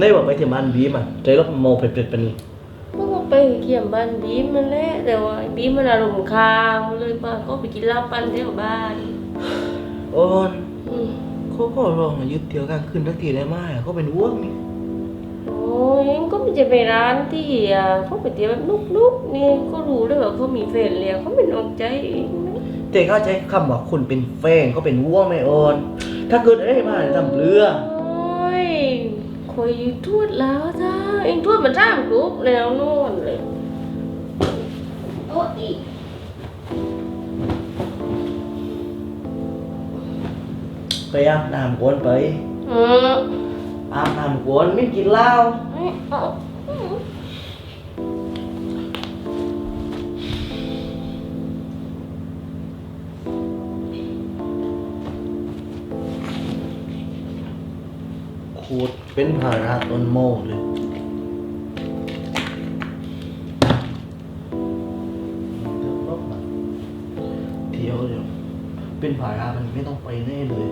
ได้บอกไปที่บ้านบีมาใจรถโมเป็ดเป็ดเป็นพวกก็ไปเกี่ยมบ้านบีมมันแหละแต่ว่าบีมมันอารมณ์ค้างเลยมาก็ไปกินเหล้าปั้นแถวบ้านโอ้นอืมเขาก็ลองมายึดเที่ยวกลางคืนทักทีได้ไหมเขาเป็นอ้วกนี่โอ้ยก็ไม่จะไปร้านที่อะเขาไปเที่ยวแบบนุกๆนี่ก็รู้เลยว่าเขามีแฟนแล้วเขาเป็นออกใจเองนะแต่เขาใช้คำว่าคุณเป็นแฟนเขาเป็นอ้วกไหม่โอนถ้าเกิดเอ้ยมาทำเรือ โอ้ย คอยทวดแล้วจ้าเองทวดมันร่ามกรุ๊ปแล้วโน่นเลยโอ้อีกไปอาบน้ำกวนไปอืมอาบน้ำกวนไม่กินเหล้า เป็นภาระต้นโมเลยเที่ยวเดี๋ยวเป็นภาระมันไม่ต้องไปแน่เลย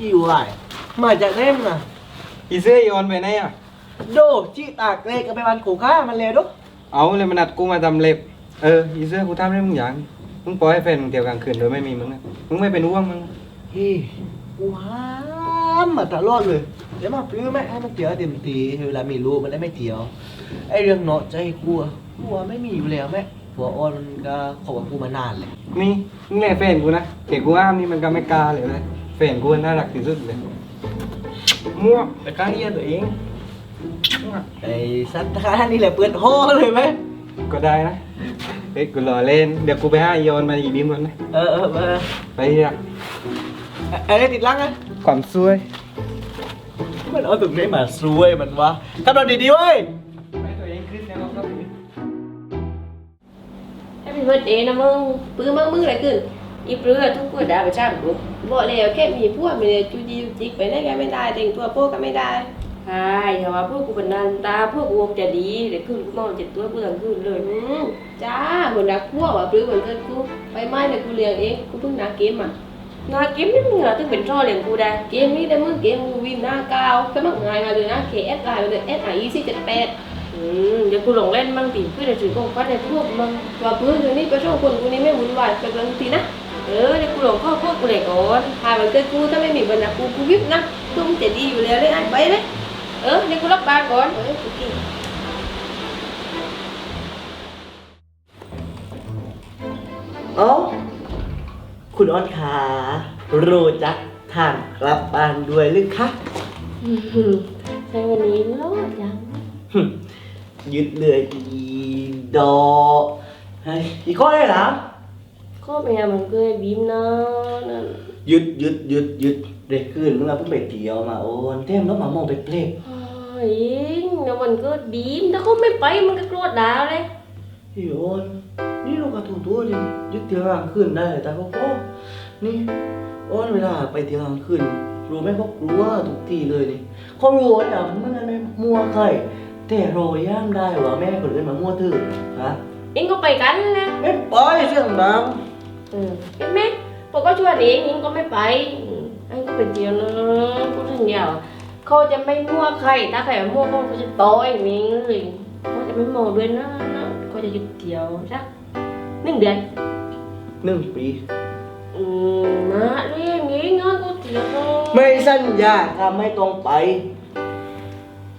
อีวายมาจากเล่มนะอีเสื้ออีออนไปไหนอะ โดจิตากเลกับไปวันกูข้ามันเลยดุเอาเลยมานัดกูมาทำเล็บ เอออีเสื้อกูทำได้มึงอย่างมึงปล่อยให้แฟนมึงเที่ยวกลางคืนโดยไม่มีมึงอะมึงไม่เป็นห่วงมึงเฮ้ยกูห้ามมาตลอดเลย เดี๋ยวมาปลื้มแม่ให้มันเตียวเต็มทีเวลามีลูกมันได้ไม่เตียว ไอเรื่องเนาะใจกูอะกูอะไม่มีอยู่แล้วแม่ผัวอ้อนมันก็ขอกับกูมานานเลยนี่มึงแล่แฟนกูนะเห็นกูอ้ามนี่มันก็ไม่กล้าเลยนะแฟนกูน่ารักที่สุดเลยมั่วแต่กล้าเรียนตัวเองมั่วไอสัตว์ท่านี่แหละเปิดห้อเลยไหม ก็ได้นะเฮ้ยกูรอเล่น เดี๋ยวกูไปหาอีออนมาอีบิมก่อนนะ เออเออเออไปที่รักไอ้ไอ้ติดลังอะความซวย มันเอาตรงไหนมาซวยมันวะทำเราดีๆเว้ยให้ตัวเองขึ้นแล้วก็ให้เป็นเบิร์ดเดย์นะมึงปื้มมึงมึงอะไรขึ้นอีเปลือทุกคนด่าประชาบุกบอกแล้วแค่มีพวกมีเลยจูจีจูจิกไปได้แค่ไม่ได้แต่งตัวพวกก็ไม่ได้ ใช่แต่ว่าพวกกูเป็นนันตาพวกกูจะดีเดี๋ยวขึ้นกูมองเจ็ดตัวเบื่อขึ้นเลยอืมจ้าคนรักพวกว่าปลื้มเหมือนกันกูไปไม้เนี่ยกูเลี้ยงเองกูเพิ่งนาเกมอะนาเกมนี่มึงเหรอถึงเป็นท่อเลี้ยงกูได้เกมนี้ได้มึงเกมกูวินหน้าก้าวก็มักง่ายมาเลยนะเคเอสไลน์มาเลยเอสไอสี่เจ็ดแปดอืมเดี๋ยวกูลงเล่นบ้างตีเพื่อนจะถือกองฟัดในพวกมึงว่าเพื่อนอยู่นี่ไปช่วยคนกูนี่ไม่วุ่นวายไปบางทีนะเออเดี๋ยวกูลงข้อพวกกูเลยก่อนหามันเกิดกูถ้าไม่มีบรรดากูกูวิบนะกูมันจะดีอยู่แล้วเลยไอ้ไปเลย เออเดี๋ยวกูรับบานก่อนเออโอเคเอ้าคุณอ้อนขารู้จักทางกลับบ้านด้วยหรือคะอืมใช่วันนี้รอดยังหึยึดเลยอีดอเฮ้ยอีกข้อได้เหรอ ก็แม่มันเคยบีมนะนั่น ยึดยึดยึดยึด เด็กขึ้นเมื่อเพิ่งไปเที่ยวมาโอนเต็มแล้วมามองไปเพลกเฮ้ยเดี๋ยวมันก็บีมถ้าเขาไม่ไปมันก็โกรธด่าเลยพี่โอนนี่เราก็ถูกตัวเลยยึดเที่ยวกลางคืนได้แต่เขาก็นี่โอนเวลาไปเที่ยวกลางคืนรู้ไหมเขากลัวทุกทีเลยนี่เขารู้ว่าอย่างมันไม่มั่วใครแต่โรยย่ามได้ว่าแม่คนอื่นมามั่วถือฮะเองก็ไปกันนะไม่ไปเรื่องดังเออเห็นไหมพอก็ชวนเองเองก็ไม่ไปอืม ไอ้ก็เป็นเดียวนะพูดถึงเดียวเขาจะไม่มั่วใคร ถ้าใครมั่วเขาจะต่อยเองเลยเขาจะไม่มองด้วยนะนะเขาจะหยุดเดียวสักหนึ่งเดือนหนึ่งปีอืมนะเรื่องนี้งานกูเดียวเนาะไม่สัญญาทำไม่ตรงไป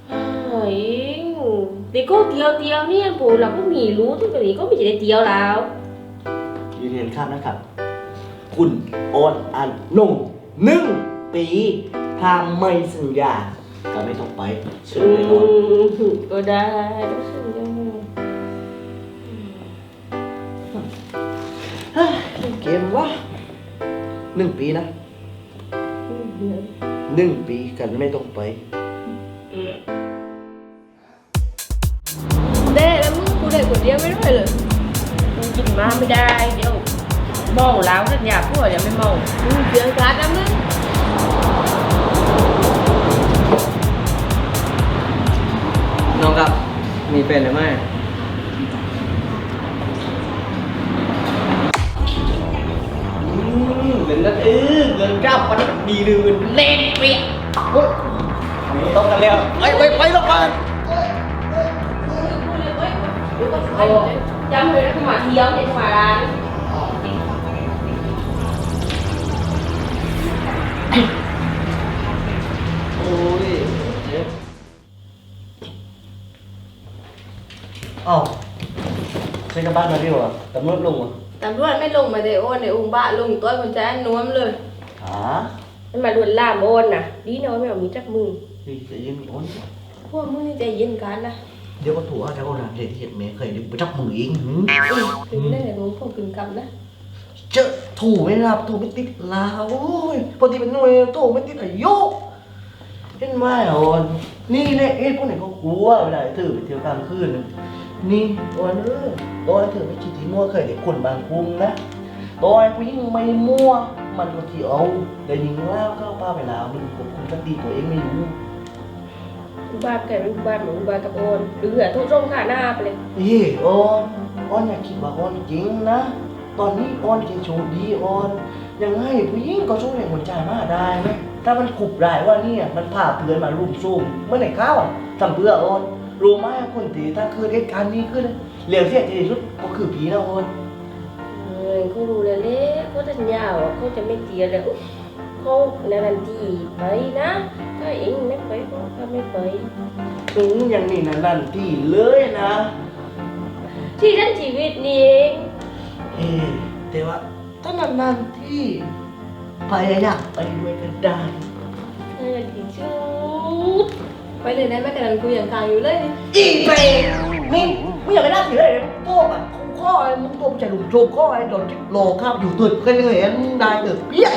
เฮ้ยแต่ก็เดียวเดียวเนี่ยปู่เราก็มีรู้ทุกอย่างก็ไม่ใช่เดียวแล้วยืนเห็นข้างนะครับ คุณโอนอันหนุ่ม หนึ่งปีถ้าไม่สัญญาก็ไม่ต้องไปเชิญอืเลยนอนมก็ได้รู้สึกยังไงเฮ้ยเล่นเกมวะหนึ่งปีนะอืมเดือนหนึ่งปีกันไม่ต้องไปเด้แล้วมึงกูได้คนเดียวไม่ได้เลยมึงกินมาไม่ได้เดี๋ยว เ màu láo rất nhà của nhà mới màu ừ, chuyện cá lắm đấy nó กับมีเป็นหรือไม่เป็นนั่นเออเงินก้าวปันดีลืมเล่นเปียต้องกันแล้วไปไปไปแล้วปันจำเลยนะขมาเที่ยวเนี่ยคุมาร้าน โอ้ยเจ็บอ้าวใช้กระบ้านมาดิวะตำรวจลงวะตำรวจไม่ลงมาเลยโอนในองค์บ้าลงตัวคนใจนวมเลยหามันมาลวนลามโอนน่ะ ดีนะว่าไม่เอามีจักมือดีจะยินมีอ้นพวกมึงนี่ใจเย็นกันนะเดี๋ยวก็ถูกอาจจะเอาหลานเด็กเห็นแม่เคยดึงไปจับมือเองหืมถึงได้แต่มึงพวกกึ่งกำนะ เจอถูกไม่รับถูกไม่ติดลาวโอ้ยพอดีเป็นหน่วยถูกไม่ติดอายุเห็นไหมอ่อนนี่แหละเอ้พวกไหนเขากลัวเวลาถือไปเที่ยวกลางคืนน่ะนี่อ่อนเออตอนถือไปขี่ที่มั่วเคยเด็กคนบางคุ้งนะตอนผู้หญิงไม่มั่วมันก็ที่เอาแต่ยิงแล้วก็ป้าไปแล้วมันควบคุมสติตัวเองไม่รู้อุบาทแกเป็นอุบาทเหมือนอุบาทกับโอนหรือเหลือทุกร่มขาหน้าไปเลยนี่ออนออนอย่าคิดว่าออนจริงนะ ตอนนี้ออนแค่โชคดีออนยังไงผู้หญิงก็ช่วยหัวใจมาได้ไหมถ้ามันขุบได้ว่าเนี่ยมันพาเพื่อนมารุมซุ่มเมื่อไหร่เข้าอะทำเพื่อออนรู้ไหมคนตีถ้าคือเหตุการณ์นี้ขึ้นเหลวเสียใจที่สุดก็คือผีนะออนเออเขารู้แล้วเละเขาจะยาวเขาจะไม่เตียแล้วเขาในนันทีไปนะถ้าเองไม่ไปก็ไม่ไปถึงอย่างนี้นะนั่นที่เลยนะ ที่ทั้งชีวิตนี่เอง เอ๊ะแต่ว่าถ้านานๆที่พยายามไปด้วยกันได้เออจริงชุดไปเลยนะแม่กำลังคุยอย่างกลางอยู่เลยอีเปนี่ไม่อยากไปนั่งอยู่เลยโต้แบบข้อไอ้มึงโต้จะหลุมโจมข้อไอ้โดนโลข้าวอยู่ตื่นเคยเห็นได้เดือดเปี้ย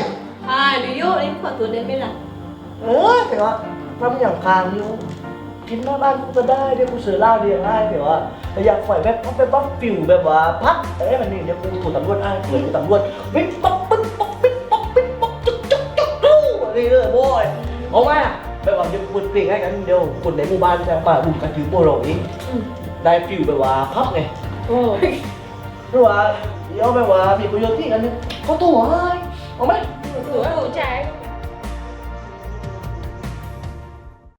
อ่าดูโยนี่ขอตัวได้ไหมล่ะเออแต่ว่าทำอย่างคางอยู่ กินหน้าบ้านกูก็ได้เดี๋ยวกูเสือล่าเรียงให้แต่ว่าแต่อยากปล่อยแบบพับไปปั๊บฟิวแบบว่าพักเอ้ยมันนี่เดี๋ยวกูถูกตำรวจอ้างเผื่อกูตำรวจวิ่งป๊อกปึ๊กป๊อกปิ๊กป๊อกปิ๊กป๊อกจุ๊กจุ๊กจุ๊กดูอะไรเลยโว้ยเอาไหมแบบว่าเดี๋ยวกูเปลี่ยนให้กันเดี๋ยวคนในหมู่บ้านจะมารุมกันถือโบโรเองอืมได้ฟิลแบบว่าพับไงโอ้หรือว่าเดี๋ยวแบบว่ามีประโยชน์ที่กันนึงเขาตัวให้เอาไหมถือว่าหัวใจ